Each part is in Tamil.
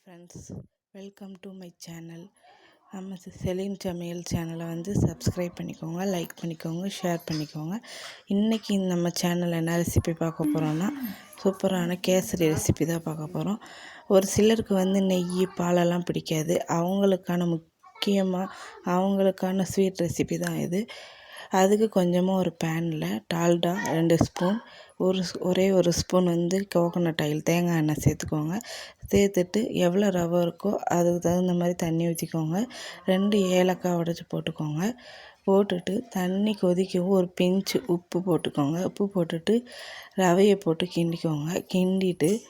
Friends welcome to my channel நம்ம செலின் சமையல் சேனலை வந்து சப்ஸ்கிரைப் பண்ணிக்கோங்க லைக் பண்ணிக்கோங்க ஷேர் பண்ணிக்கோங்க. இன்றைக்கி நம்ம சேனலில் என்ன ரெசிபி பார்க்க போகிறோன்னா சூப்பரான கேசரி ரெசிபி தான் பார்க்க போகிறோம் ஒரு சிலருக்கு வந்து நெய் பாலெல்லாம் பிடிக்காது. அவங்களுக்கான முக்கியமாக அவங்களுக்கான ஸ்வீட் ரெசிபி தான் இது. அதுக்கு கொஞ்சமாக ஒரு பேனில் டால்டா ரெண்டு ஸ்பூன் ஒரு ஸ்- ஒரே ஒரு ஸ்பூன் வந்து கோகோனட் ஆயில் தேங்காய் எண்ணெய் சேர்த்துக்கோங்க. சேர்த்துட்டு எவ்வளோ ரவை இருக்கோ அதுக்கு தகுந்த மாதிரி தண்ணி ஊற்றிக்கோங்க ரெண்டு ஏலக்காய் உடச்சி போட்டுக்கோங்க. போட்டுட்டு தண்ணி கொதிக்கவும் ஒரு பிஞ்சு உப்பு போட்டுக்கோங்க. உப்பு போட்டுட்டு ரவையை போட்டு கிண்டிக்கோங்க. கிண்டிட்டு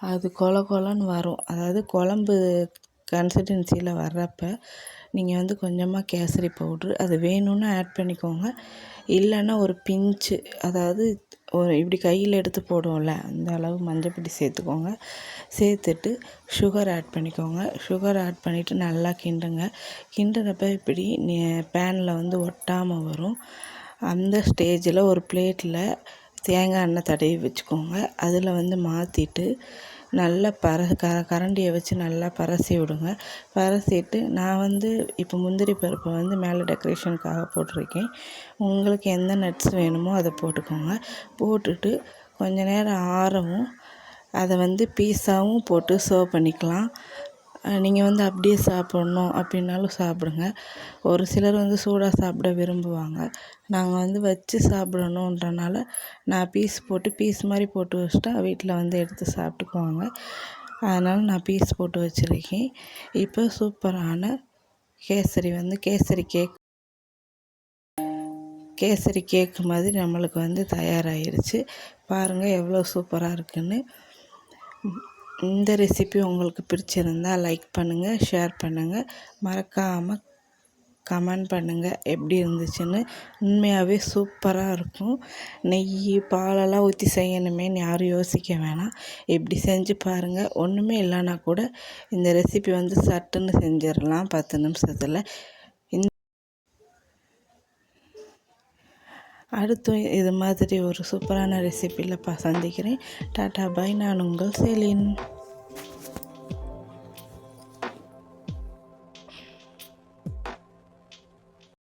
அது கொல கொலன்னு வரும். அதாவது குழம்பு கன்சிஸ்டன்சியில் வர்றப்போ நீங்கள் வந்து கொஞ்சமாக கேசரி பவுட்ரு அது வேணும்னா ஆட் பண்ணிக்கோங்க. இல்லைன்னா ஒரு பிஞ்சு அதாவது ஒரு இப்படி கையில் எடுத்து போடுவோம்ல அந்த அளவு மஞ்சப்பொடி சேர்த்துக்கோங்க. சேர்த்துட்டு சுகர் ஆட் பண்ணிக்கோங்க. சுகர் ஆட் பண்ணிவிட்டு நல்லா கிண்டுங்க. கிண்டுறப்ப இப்படி பேனில் வந்து ஒட்டாமல் வரும். அந்த ஸ்டேஜில் ஒரு பிளேட்டில் தேங்காய் எண்ணெய் தடவி வச்சுக்கோங்க. அதில் வந்து மாற்றிட்டு நல்லா பர க கரண்டியை வச்சு நல்லா பரசி விடுங்க. பரசிட்டு நான் வந்து இப்போ முந்திரி பருப்பை வந்து மேலே டெக்கரேஷனுக்காக போட்டிருக்கேன். உங்களுக்கு எந்த நட்ஸ் வேணுமோ அதை போட்டுக்கோங்க. போட்டுட்டு கொஞ்ச நேரம் ஆறவும் அதை வந்து பீஸாகவும் போட்டு சர்வ் பண்ணிக்கலாம். நீங்கள் வந்து அப்படியே சாப்பிட்ணும் அப்படின்னாலும் சாப்பிடுங்க. ஒரு சிலர் வந்து சூடாக சாப்பிட விரும்புவாங்க. நாங்கள் வந்து வச்சு சாப்பிடணுன்றனால நான் பீஸ் போட்டு பீஸ் மாதிரி போட்டு வச்சுட்டா வீட்டில் வந்து எடுத்து சாப்பிட்டுக்குவாங்க. அதனால் நான் பீஸ் போட்டு வச்சுருக்கேன். இப்போ சூப்பரான கேசரி வந்து கேசரி கேக் கேசரி கேக் மாதிரி நம்மளுக்கு வந்து தயாராகிருச்சு பாருங்கள் எவ்வளோ சூப்பராக இருக்குதுன்னு இந்த ரெசிபி உங்களுக்கு பிடிச்சிருந்தா லைக் பண்ணுங்கள் ஷேர் பண்ணுங்கள் மறக்காமல் கமெண்ட் பண்ணுங்கள் எப்படி இருந்துச்சுன்னு. உண்மையாகவே சூப்பராக இருக்கும். நெய் பாலெல்லாம் ஊற்றி செய்யணுமேன்னு யாரும் யோசிக்க வேணாம். இப்படி செஞ்சு பாருங்கள் ஒன்றுமே இல்லைன்னா கூட இந்த ரெசிபி வந்து சட்டுன்னு செஞ்சிடலாம் பத்து நிமிஷத்தில். இந்த அடுத்து இது மாதிரி ஒரு சூப்பரான ரெசிப்பியில் சந்திக்கிறேன். டாட்டா பாய் நான் உங்கள் செலின்.